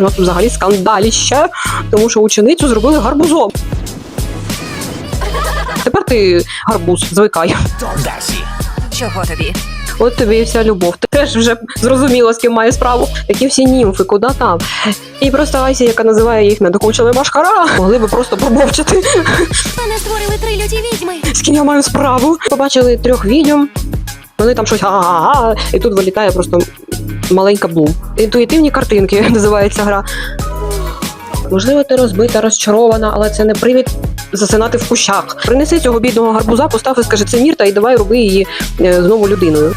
У нас тут взагалі скандаліще, тому що ученицю зробили гарбузом. Тепер ти гарбуз, звикай. Дарсі. Чого тобі? От тобі і вся любов. Ти теж вже зрозуміла, з ким має справу. Які всі німфи, куди там. І просто Ася, яка називає їх надокучили машкара, могли би просто промовчати, Мене створили три люті відьми. з ким я маю справу. Побачили трьох відьом, вони там щось ага, і тут вилітає просто маленька блум. Інтуїтивні картинки називається гра. Можливо, ти розбита, розчарована, але це не привід засинати в кущах. Принеси цього бідного гарбуза, постав і скажи, це Мірта, і давай роби її е, знову людиною.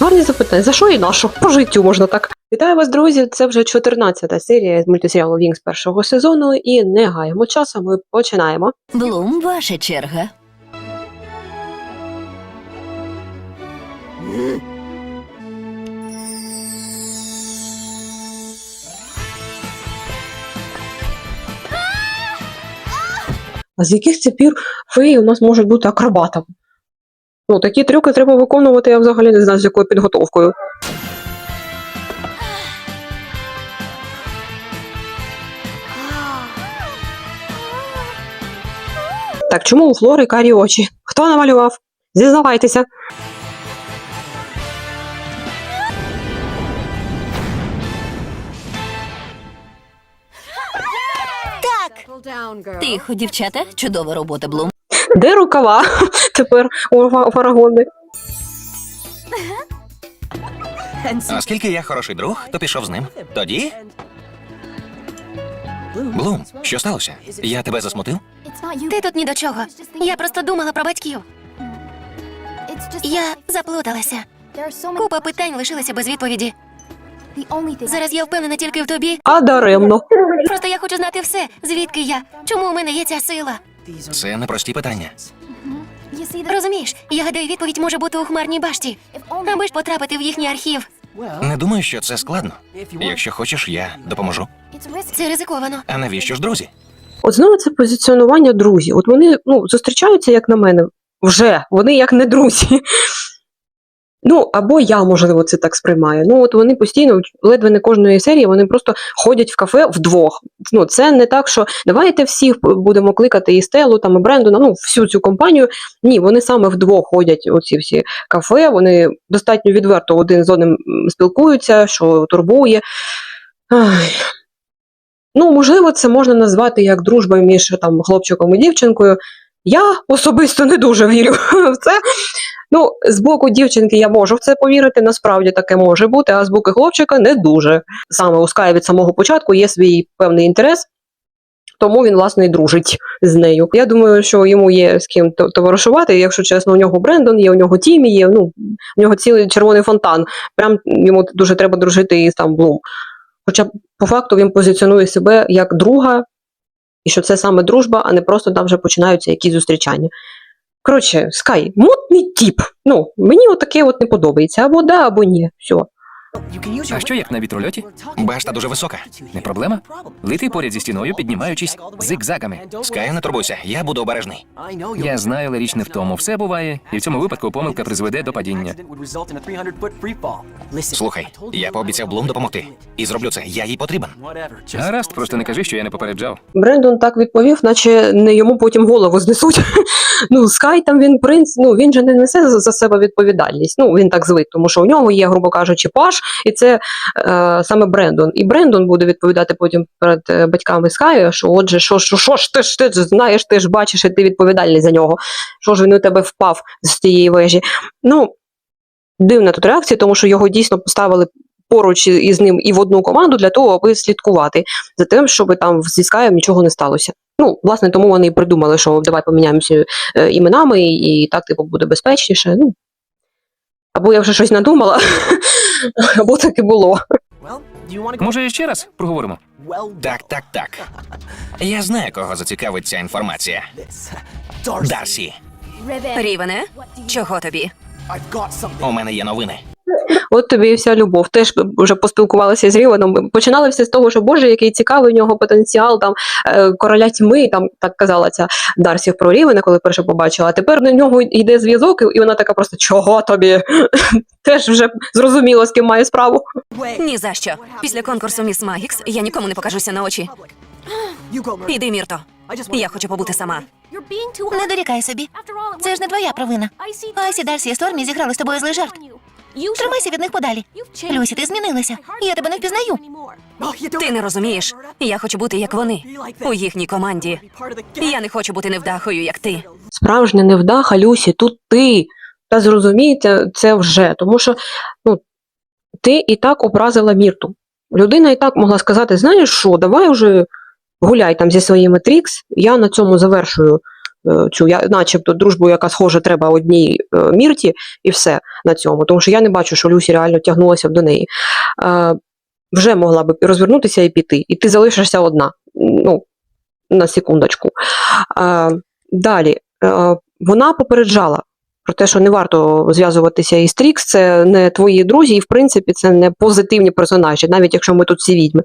Гарні запитання. За що і на що? По життю можна так. Вітаю вас, друзі! Це вже 14-та серія з мультисеріалу Вінкс першого сезону, і не гаємо часу. Ми починаємо. Блум, ваша черга. А з яких це пір феї у нас можуть бути акробатами? Ну, такі трюки треба виконувати, я взагалі не знаю, з якою підготовкою. Так, чому у Флори карі очі? Хто намалював? Зізнавайтеся. Тихо, дівчата, чудова робота, Блум. Де рукава? Тепер у Фарагони. Оскільки я хороший друг, то пішов з ним. Тоді. Блум, що сталося? Я тебе засмутив? Ти тут ні до чого. Я просто думала про батьків. Я заплуталася. Купа питань лишилася без відповіді. Зараз я впевнена тільки в тобі. А даремно. Просто я хочу знати все. Звідки я? Чому у мене є ця сила? Це непрості питання. Розумієш, я гадаю, відповідь може бути у хмарній башті. Аби ж потрапити в їхній архів. Не думаю, що це складно. Якщо хочеш, я допоможу. Це ризиковано. А навіщо ж друзі? От знову це позиціонування друзів. От вони ну, зустрічаються, як на мене, вже вони як не друзі. Ну, або я, можливо, це так сприймаю. Ну, от вони постійно, ледве не кожної серії, вони просто ходять в кафе вдвох. Ну, це не так, що давайте всіх будемо кликати і Стелу, там, і Брендона, ну, всю цю компанію. Ні, вони саме вдвох ходять оці всі кафе, вони достатньо відверто один з одним спілкуються, що турбує. Ай. Ну, можливо, це можна назвати як дружба між там хлопчиком і дівчинкою. Я особисто не дуже вірю в це. Ну, з боку дівчинки я можу в це повірити, насправді таке може бути, а з боку хлопчика не дуже. Саме у Скай від самого початку є свій певний інтерес, тому він, власне, і дружить з нею. Я думаю, що йому є з ким товаришувати. Якщо чесно, у нього Брендон є, у нього Тімі є, ну, у нього цілий червоний фонтан. Прям йому дуже треба дружити із там Блум. Хоча по факту він позиціонує себе як друга, і що це саме дружба, а не просто там вже починаються якісь зустрічання. Коротше, Скай, мутний тіп. Ну, мені отаке от не подобається. Або да, або ні. Все. А що як на вітрольоті? Башта дуже висока. Не проблема? Лети поряд зі стіною, піднімаючись зигзагами. Скай, не турбуйся, я буду обережний. Я знаю, але річ не в тому. Все буває, і в цьому випадку помилка призведе до падіння. Слухай, я пообіцяв Блум допомогти. І зроблю це. Я їй потрібен. Гаразд, просто не кажи, що я не попереджав. Брендон так відповів, наче не йому потім голову знесуть. Ну, Скай там він принц, ну він же не несе за, себе відповідальність. Ну, він так звик, тому що у нього є, грубо кажучи, паш, і це е, саме Брендон. І Брендон буде відповідати потім перед е, батьками Скаю, що отже, що, що, що ж ти ж ти ж знаєш, ти ж бачиш, і ти відповідальний за нього. Що ж він у тебе впав з тієї вежі? Ну, дивна тут реакція, тому що його дійсно поставили поруч із ним і в одну команду для того, аби слідкувати за тим, щоб там зі Скаєм нічого не сталося. Ну, власне, тому вони і придумали, що давай поміняємося е, іменами, і, і так типу буде безпечніше. Ну, або я вже щось надумала, або так і було. Може, ще раз проговоримо? Так, так, так. Я знаю, кого зацікавить ця інформація. Дарсі, Рівене, чого тобі? У мене є новини. От тобі і вся любов. Теж вже поспілкувалася з Рівеном. Починали все з того, що Боже, який цікавий у нього потенціал, там е, короля тьми, там так казала ця Дарсі про Рівена, коли перше побачила. А тепер на нього йде зв'язок, і вона така просто чого тобі? Теж вже зрозуміло, з ким має справу. Ні за що. Після конкурсу Міс Магікс я нікому не покажуся на очі. Іди, Мірто. Я хочу побути сама. Не дорікай собі. Це ж не твоя провина. Айсі Дарсі і Стормі зіграли з тобою злий жарт. Тримайся від них подалі. Люсі, ти змінилася. Я тебе не впізнаю. Ти не розумієш. Я хочу бути як вони у їхній команді. Я не хочу бути невдахою, як ти. Справжня невдаха, Люсі, тут ти. Та зрозумійте це вже, тому що ну, ти і так образила Мірту. Людина і так могла сказати: знаєш що, давай уже гуляй там зі своїми трікс, я на цьому завершую е, цю, я, начебто, дружбу, яка схожа треба одній е, Мірті, і все на цьому. Тому що я не бачу, що Люсі реально тягнулася б до неї. Е, вже могла б розвернутися і піти, і ти залишишся одна. Ну, на секундочку. Далі, вона попереджала про те, що не варто зв'язуватися із Трікс, це не твої друзі, і в принципі це не позитивні персонажі, навіть якщо ми тут всі відьми.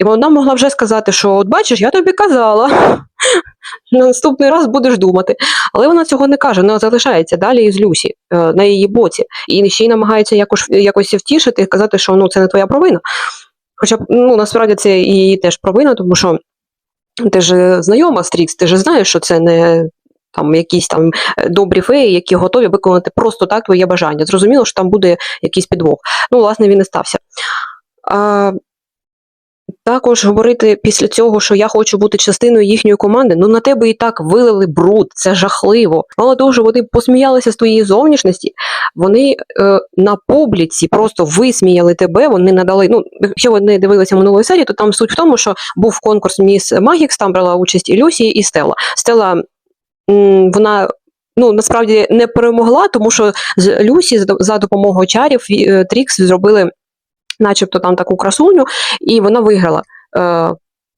Е, і вона могла вже сказати, що от бачиш, я тобі казала. На наступний раз будеш думати. Але вона цього не каже, вона залишається далі із Люсі е, на її боці. І ще й намагається якось, якось втішити і сказати, що ну, це не твоя провина. Хоча ну, насправді це її теж провина, тому що ти ж знайома з Трікс, ти ж знаєш, що це не там якісь там е, добрі феї, які готові виконати просто так твоє бажання. Зрозуміло, що там буде якийсь підвох. Ну, власне, він і стався. А, також говорити після цього, що я хочу бути частиною їхньої команди, ну на тебе і так вилили бруд, це жахливо. Мало того, що вони посміялися з твоєї зовнішності, вони е, на публіці просто висміяли тебе, вони надали. Ну, якщо ви не дивилися минулої серії, то там суть в тому, що був конкурс Міс Магікс, там брала участь і Люсі, і Стелла. Стелла м, вона. Ну, насправді не перемогла, тому що з Люсі за допомогою чарів е, Трікс зробили начебто там таку красуню, і вона виграла е,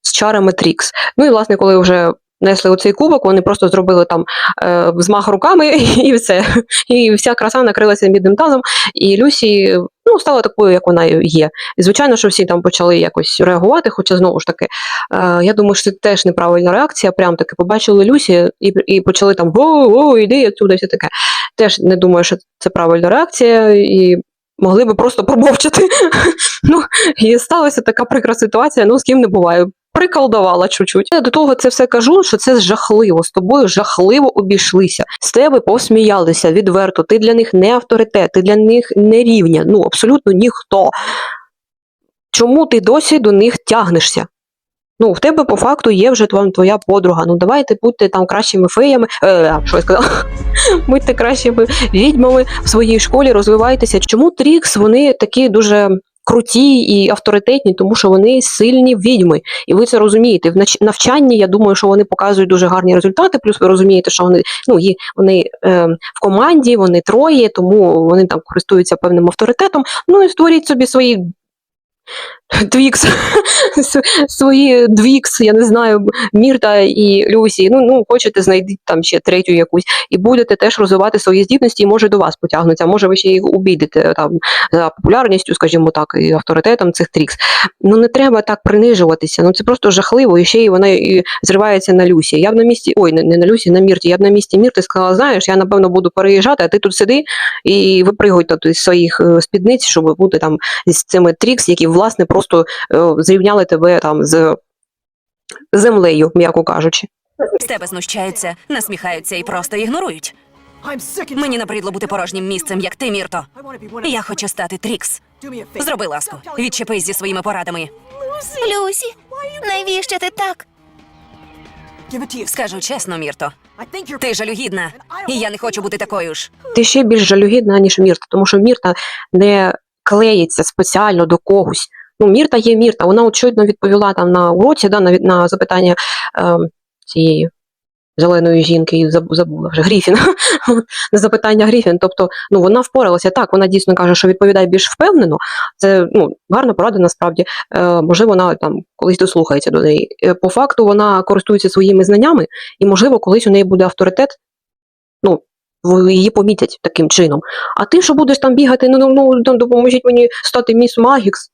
з чарами Трікс. Ну і власне, коли вже несли оцей кубок, вони просто зробили там е, взмах руками і все. І вся краса накрилася мідним тазом, і Люсі ну, стала такою, як вона є. І звичайно, що всі там почали якось реагувати, хоча знову ж таки, е, я думаю, що це теж неправильна реакція. Прям таки побачили Люсі і, і почали там го, іди отсюди, все таке. Теж не думаю, що це правильна реакція, і могли би просто промовчати. ну, і сталася така прикра ситуація, ну з ким не буває. Приколдувала чуть-чуть. Я до того це все кажу, що це жахливо. З тобою жахливо обійшлися. З тебе посміялися відверто. Ти для них не авторитет, ти для них не рівня. Ну абсолютно ніхто. Чому ти досі до них тягнешся? Ну, в тебе по факту є вже твоя, подруга. Ну давайте будьте там кращими феями. Е, що я сказала? будьте кращими відьмами в своїй школі, розвивайтеся. Чому Трікс вони такі дуже круті і авторитетні, тому що вони сильні відьми, і ви це розумієте. В навчанні я думаю, що вони показують дуже гарні результати. Плюс ви розумієте, що вони ну є вони е, в команді, вони троє, тому вони там користуються певним авторитетом. Ну і створіть собі свої. Двікс, с- свої двікс, я не знаю, Мірта і Люсі. Ну, ну хочете, знайдіть там ще третю якусь, і будете теж розвивати свої здібності, і може до вас потягнуться, може ви ще їх обійдете там за популярністю, скажімо так, і авторитетом цих трікс. Ну не треба так принижуватися. Ну це просто жахливо. І ще й вона і зривається на Люсі. Я б на місці, ой, не, не на Люсі, на Мірті. Я б на місці Мірти сказала, знаєш, я напевно буду переїжджати, а ти тут сиди і випригуй тут із своїх е, спідниць, щоб бути там з цими трікс, які власне просто е, зрівняли тебе там з землею, м'яко кажучи. З тебе знущаються, насміхаються і просто ігнорують. Мені набридло бути порожнім місцем, як ти, Мірто. Я хочу стати Трікс. Зроби ласку, відчепись зі своїми порадами. Люсі, навіщо ти так? Скажу чесно, Мірто, ти жалюгідна, і я не хочу бути такою ж. Ти ще більш жалюгідна, ніж Мірта, тому що Мірта не клеїться спеціально до когось. Ну, Мірта є Мірта. Вона очевидно відповіла там на уроці, да, на, на запитання е, цієї зеленої жінки, і забула вже Гріфін. на запитання Гріфін. Тобто, ну вона впоралася. Так, вона дійсно каже, що відповідає більш впевнено. Це ну, гарна порада, насправді. Е, можливо, вона там колись дослухається до неї. Е, по факту вона користується своїми знаннями, і, можливо, колись у неї буде авторитет. Ну, її помітять таким чином. А ти що будеш там бігати, ну, ну, ну допоможіть мені стати міс Магікс.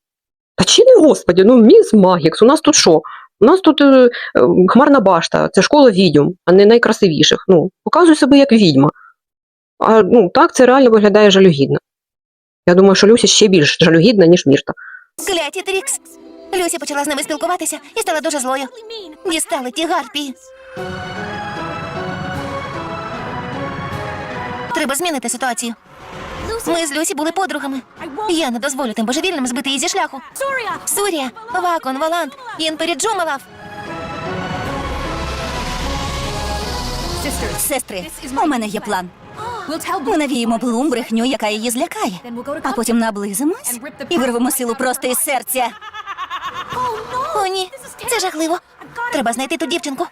Та чи не господі, ну міс Магікс, у нас тут що? У нас тут е, е, хмарна башта, це школа відьом, а не найкрасивіших. Ну, показуй себе як відьма. А ну, так це реально виглядає жалюгідно. Я думаю, що Люсі ще більш жалюгідна, ніж Мірта. Кляті Трікс. Люсі почала з ними спілкуватися і стала дуже злою. Дістали ті гарпії. Треба змінити ситуацію. Ми з Люсі були подругами. Я не дозволю тим божевільним збити її зі шляху. Сурія, Вакон, Валант, Інперіджумалав. Сестри, у мене є план. Ми навіємо Блум брехню, яка її злякає, а потім наблизимось і вирвемо силу просто із серця. О, ні, це жахливо. Треба знайти ту дівчинку.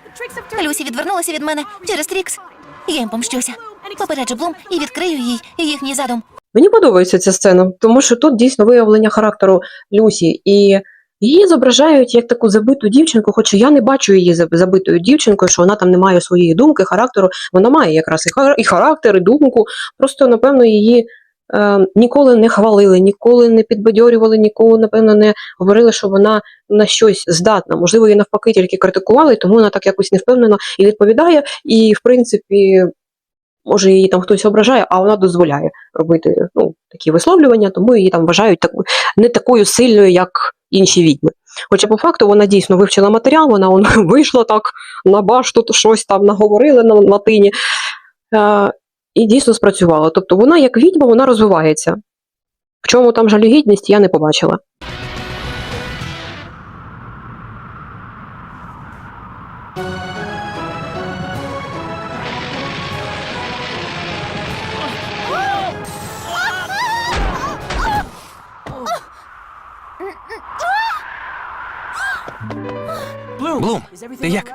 Люсі відвернулася від мене через Трікс. Я їм помщуся. Попереджу Блум і відкрию їй їхній задум. Мені подобається ця сцена, тому що тут дійсно виявлення характеру Люсі, і її зображають як таку забиту дівчинку, хоча я не бачу її забитою дівчинкою, що вона там не має своєї думки, характеру. Вона має якраз і характер, і думку. Просто, напевно, її е, ніколи не хвалили, ніколи не підбадьорювали, ніколи, напевно, не говорили, що вона на щось здатна. Можливо, її навпаки тільки критикували, тому вона так якось невпевнено і відповідає. І, в принципі, може, її там хтось ображає, а вона дозволяє робити ну, такі висловлювання, тому її там вважають так, не такою сильною, як інші відьми. Хоча по факту вона дійсно вивчила матеріал, вона он, вийшла так на башту, щось там наговорили на латині. Е, і дійсно спрацювала. Тобто вона, як відьма, вона розвивається. В чому там жалюгідність, я не побачила. Ти як?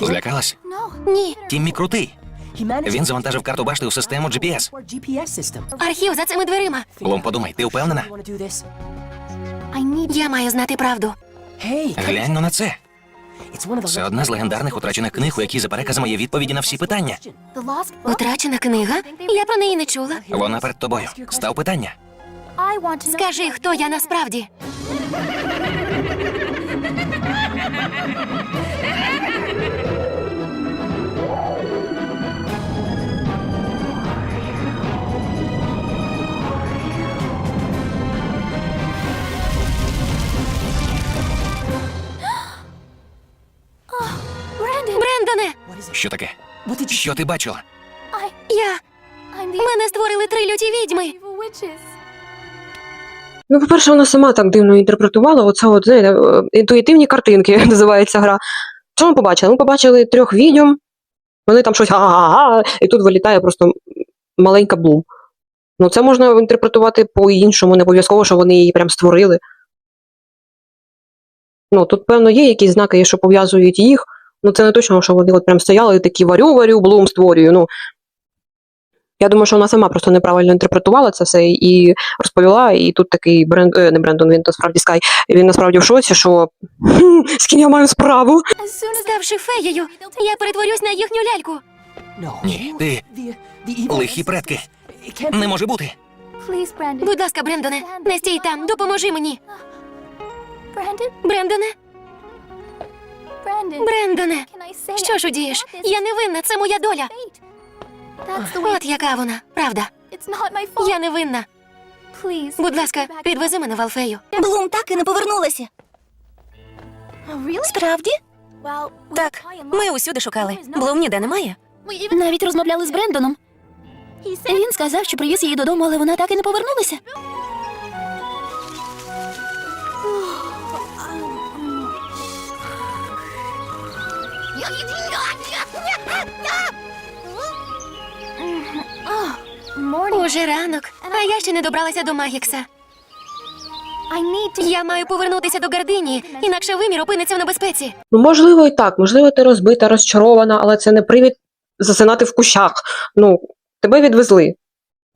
Злякалась? Ні, Тіммі крутий. Він завантажив карту башти у систему GPS. архів за цими дверима. Блум, подумай, ти впевнена? Я маю знати правду. Глянь ну на це. Це одна з легендарних утрачених книг, у якій за переказами є відповіді на всі питання. Утрачена книга? Я про неї не чула. Вона перед тобою. Став питання. Скажи, хто я насправді. Брендоне, Що таке? Що ти бачила? я. Мене створили три люті відьми. Ну, по-перше, вона сама так дивно інтерпретувала. Оце от, знаєте, е, інтуїтивні картинки називається гра. Що ми побачили? Ми побачили трьох відьом, вони там щось га-га-га, і тут вилітає просто маленька блум. Ну, це можна інтерпретувати по-іншому, не обов'язково, що вони її прям створили. Ну, тут, певно, є якісь знаки, що пов'язують їх. Ну, це не точно, що вони от прям стояли і такі варю, варю, блум створюю. Ну, я думаю, що вона сама просто неправильно інтерпретувала це все і розповіла. І тут такий бренд, е, не Брендон, він насправді Скай. Він насправді в шоці, що «Хм, з ким я маю справу. Ставши феєю, я перетворюсь на їхню ляльку. Ні, ти лихі предки. Не може бути. Будь ласка, Брендоне, не стій там, допоможи мені. Брендоне, Брендоне, що ж удієш? Я не винна, це моя доля. От яка вона, правда. Я не винна. Будь ласка, підвези мене в Алфею. Блум так і не повернулася. Справді? Так, ми усюди шукали. Блум ніде немає. Навіть розмовляли з Брендоном. Він сказав, що привіз її додому, але вона так і не повернулася. Уже ранок, а я ще не добралася до Магікса. Я маю повернутися до гардині, інакше вимір опиниться в небезпеці. Ну, можливо, і так, можливо, ти розбита, розчарована, але це не привід засинати в кущах. Ну, тебе відвезли.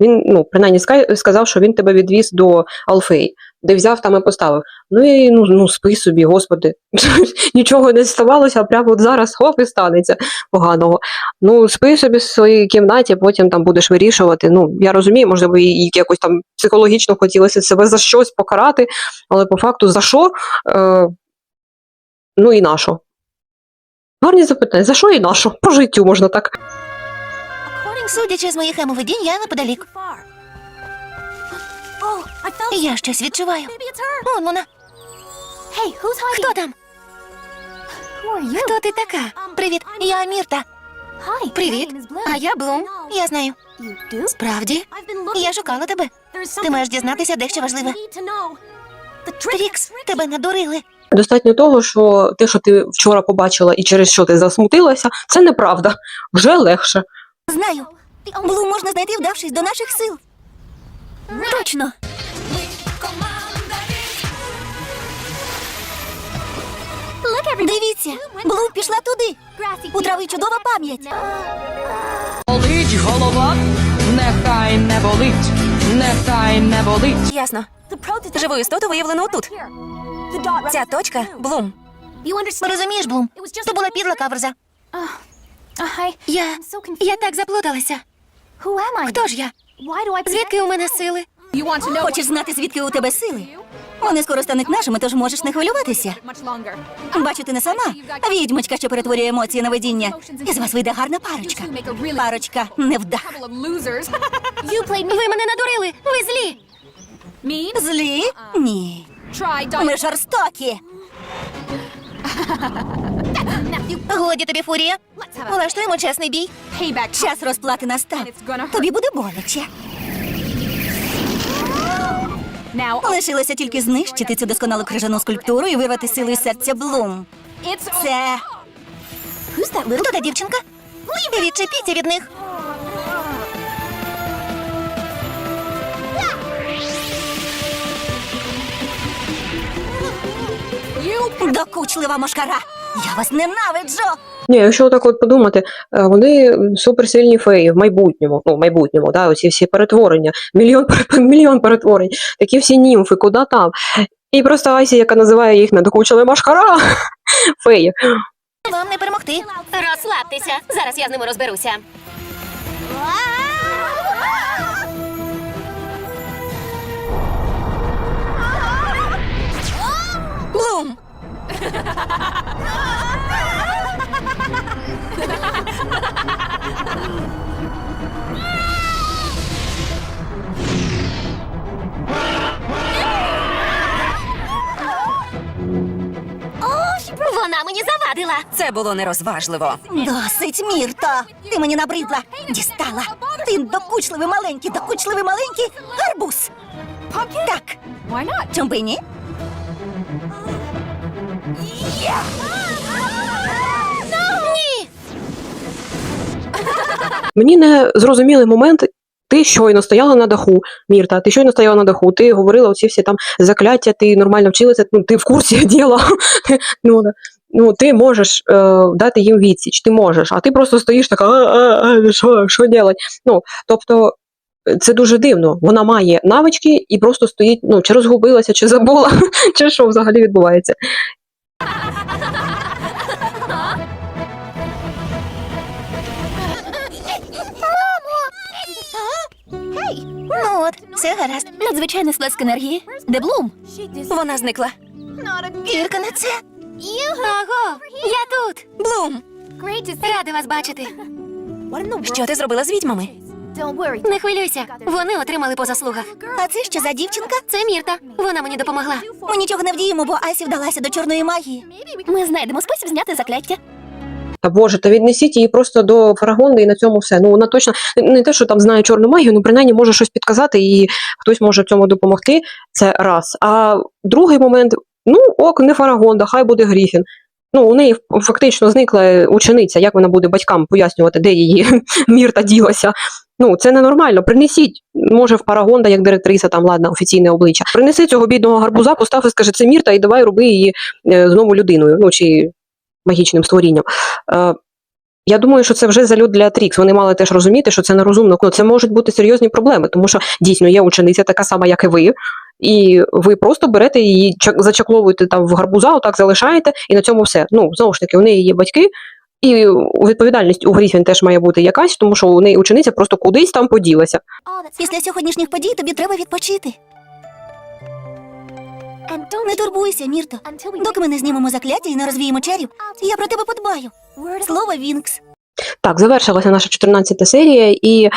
Він, ну, принаймні, сказав, що він тебе відвіз до Алфей, де взяв там і поставив. Ну і ну, ну спи собі, господи. Нічого не ставалося, а прямо от зараз хоп і станеться поганого. Ну, спи собі в своїй кімнаті, потім там будеш вирішувати. Ну, я розумію, можливо, і якось там психологічно хотілося себе за щось покарати, але по факту за що? Е, ну і на що? Гарні запитання, за що і на що? По життю можна так. Судячи з моїх емовидінь, я неподалік. Я щось відчуваю. Он вона. Хто там? Хто ти така? Привіт, я Мірта. Привіт. А я Блум. Я знаю. Справді? Я шукала тебе. Ти маєш дізнатися дещо важливе. Трікс, тебе надурили. Достатньо того, що те, що ти вчора побачила і через що ти засмутилася, це неправда. Вже легше. Знаю. Блум можна знайти, вдавшись до наших сил. Точно. Дивіться, Блум пішла туди. У трави чудова пам'ять. Болить голова, нехай не болить, нехай не болить. Ясно. Живу істоту виявлено тут. Ця точка Блум. Розумієш, Блум? То була підла каверза. Я. Я так заплуталася. Хто ж я? Звідки у мене сили? Хочеш знати, звідки у тебе сили? Вони скоро стануть нашими, тож можеш не хвилюватися. Бачу, ти не сама. Відьмочка, що перетворює емоції на видіння. Із вас вийде гарна парочка. Парочка невдах. Ви мене надурили! Ви злі! Злі? Ні. Ми жорстокі. Годі тобі, фурія. Влаштуємо чесний бій. Час розплати настав. Тобі буде боляче. Лишилося тільки знищити цю досконалу крижану скульптуру і вирвати силу із серця Блум. Це Хто та дівчинка? Відчепіться від них. Докучлива мошкара. Я вас ненавиджу. Ні, якщо так от подумати, е, вони суперсильні феї в майбутньому, ну в майбутньому, да, оці всі перетворення, мільйон мільйон перетворень, такі всі німфи, куди там. І просто Айсі, яка називає їх надокучили машкара феї. Вам не перемогти. Розслабтеся. Зараз я з ними розберуся. Вона мені завадила. Це було нерозважливо. Досить, Мірто. Ти мені набридла. Дістала. Ти докучливий маленький, докучливий маленький гарбуз. Так. Чому б і ні? Мені не зрозумілий момент. Ти щойно стояла на даху, Мірта, ти щойно стояла на даху, ти говорила оці всі там закляття, ти нормально вчилася, ну ти в курсі діла. ну, ну, ти можеш е, дати їм відсіч, ти можеш, а ти просто стоїш така, що, що делать? Ну, тобто, це дуже дивно. Вона має навички і просто стоїть, ну, чи розгубилася, чи забула, чи що взагалі відбувається. Ну от, все гаразд. Надзвичайний сплеск енергії. Де Блум? Вона зникла. Тільки не це. Аго, я тут. Блум! Рада вас бачити. Що ти зробила з відьмами? Не хвилюйся. Вони отримали по заслугах. А це що за дівчинка? Це Мірта. Вона мені допомогла. Ми нічого не вдіємо, бо Айсі вдалася до чорної магії. Ми знайдемо спосіб зняти закляття. Та боже, та віднесіть її просто до Фарагонди і на цьому все. Ну вона точно не те, що там знає чорну магію, ну принаймні може щось підказати, і хтось може в цьому допомогти. Це раз. А другий момент: ну ок, не Фарагонда, хай буде Гріфін. Ну, у неї фактично зникла учениця, як вона буде батькам пояснювати, де її мірта ділася. Ну, це ненормально. Принесіть, може, в Парагонда, як директриса, там ладно, офіційне обличчя. Принеси цього бідного гарбуза, постав і скажи, це Мірта, і давай роби її е, знову людиною, ну чи магічним створінням. Е, я думаю, що це вже залют для Трікс. Вони мали теж розуміти, що це нерозумно. Ну, це можуть бути серйозні проблеми, тому що дійсно є учениця така сама, як і ви. І ви просто берете її, зачакловуєте там в гарбуза, отак залишаєте, і на цьому все. Ну, знову ж таки, у неї є батьки, і відповідальність у Гріфін теж має бути якась, тому що у неї учениця просто кудись там поділася. Після сьогоднішніх подій тобі треба відпочити. Не турбуйся, Мірто. Доки ми не знімемо закляття і не розвіємо чарів, я про тебе подбаю. Слово Вінкс. Так, завершилася наша 14 серія, і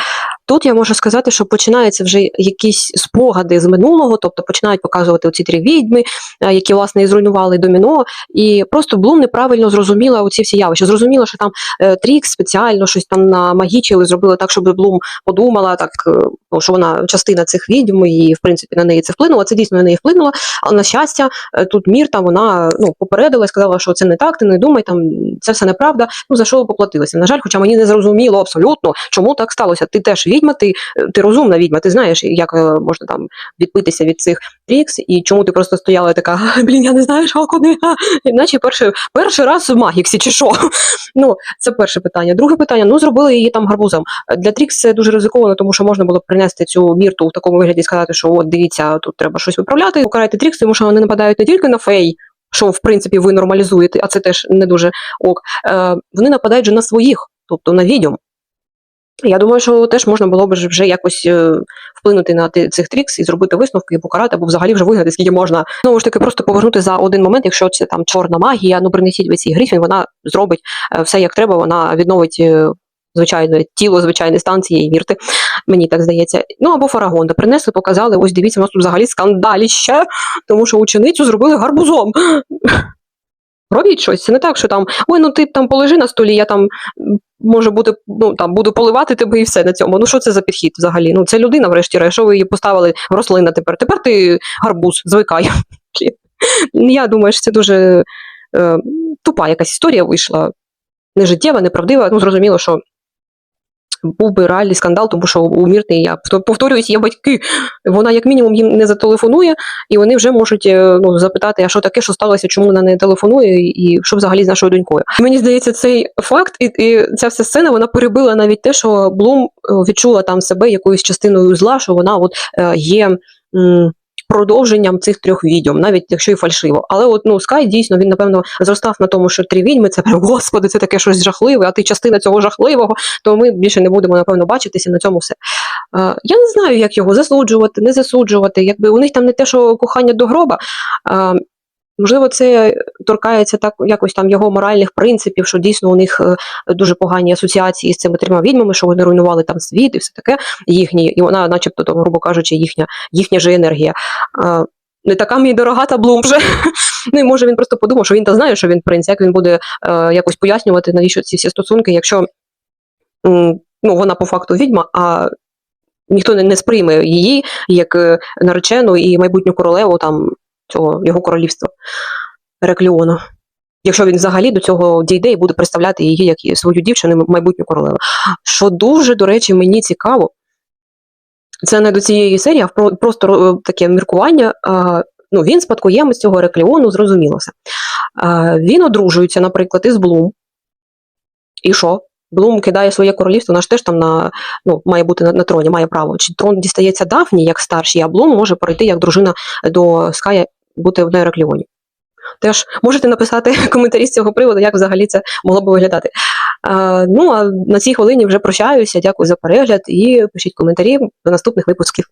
тут я можу сказати, що починаються вже якісь спогади з минулого, тобто починають показувати оці три відьми, е, які власне і зруйнували доміно. І просто Блум неправильно зрозуміла оці всі явища. Зрозуміла, що там е, Трікс спеціально щось там намагічили, зробили так, щоб Блум подумала, так е, ну, що вона частина цих відьм, і в принципі на неї це вплинуло. Це дійсно на неї вплинуло. Але на щастя, тут Мір там вона ну попередила сказала, що це не так, ти не думай, там це все неправда. Ну за що поплатилася? На жаль, хоча мені не зрозуміло абсолютно, чому так сталося. Ти теж відьма, ти, ти розумна відьма, ти знаєш, як е, можна там відбитися від цих трікс, і чому ти просто стояла і така, блін, я не знаю, що куди. Іначе перший, перший раз в Магіксі, чи що? Ну, це перше питання. Друге питання: ну зробили її там гарбузом. Для Трікс це дуже ризиковано, тому що можна було принести цю мірту в такому вигляді і сказати, що от дивіться, тут треба щось виправляти. Покарайте Трікс, тому що вони нападають не тільки на фей. Що в принципі ви нормалізуєте, а це теж не дуже ок. Е, вони нападають же на своїх, тобто на відьом. Я думаю, що теж можна було б вже якось е, вплинути на цих трікс і зробити висновки, і покарати, або взагалі вже вигнати, скільки можна. Знову ж таки, просто повернути за один момент, якщо це там чорна магія, ну принесіть ви цій Грифін, вона зробить е, все як треба, вона відновить. Звичайно, тіло звичайної станції вірти, мені так здається. Ну або Фарагонда принесли, показали. Ось дивіться, у нас тут взагалі скандаліще, тому що ученицю зробили гарбузом. Робіть щось. Це не так, що там ой, ну ти там полежи на столі, я там може бути, ну там буду поливати тебе і все на цьому. Ну що це за підхід взагалі? Ну це людина, врешті-решт, що ви її поставили в рослина тепер. Тепер ти гарбуз, звикай. Я думаю, що це дуже е, тупа якась історія вийшла. Не життєва, неправдива. Ну, зрозуміло, що був би реальний скандал, тому що у Мірти, я повторююсь, є батьки. Вона як мінімум їм не зателефонує, і вони вже можуть е, ну, запитати, а що таке, що сталося, чому вона не телефонує, і що взагалі з нашою донькою. Мені здається, цей факт і, і ця вся сцена вона перебила навіть те, що Блум е, відчула там себе якоюсь частиною зла, що вона от е, є. Продовженням цих трьох відьом, навіть якщо і фальшиво. Але от ну Скай дійсно він напевно зростав на тому, що три відьми це прям господи, це таке щось жахливе, а ти частина цього жахливого, то ми більше не будемо напевно бачитися на цьому все. Е, я не знаю, як його засуджувати, не засуджувати. Якби у них там не те, що кохання до гроба. Е, можливо, це торкається так якось там його моральних принципів, що дійсно у них е, дуже погані асоціації з цими трьома відьмами, що вони руйнували там світ і все таке їхні, і вона, начебто, там, грубо кажучи, їхня, їхня же енергія. Не така мені дорога та Блум вже. Ну і може він просто подумав, що він та знає, що він принц, як він буде е, якось пояснювати, навіщо ці всі стосунки, якщо ну, вона по факту відьма, а ніхто не, не сприйме її як е, наречену і майбутню королеву там цього його королівства Рекліону. Якщо він взагалі до цього дійде і буде представляти її як свою дівчину, майбутню королеву. Що дуже, до речі, мені цікаво, це не до цієї серії, а просто е, таке міркування. Ну, він спадкоємець цього Рекліону, зрозуміло. Він одружується, наприклад, із Блум. І що? Блум кидає своє королівство, вона ж теж там на, ну, має бути на, на троні, має право. Чи трон дістається Дафні як старший, а Блум може перейти як дружина до Ская, бути в Нерекліоні. Теж можете написати коментарі з цього приводу, як взагалі це могло би виглядати. А, ну а на цій хвилині вже прощаюся. Дякую за перегляд і пишіть коментарі до наступних випусків.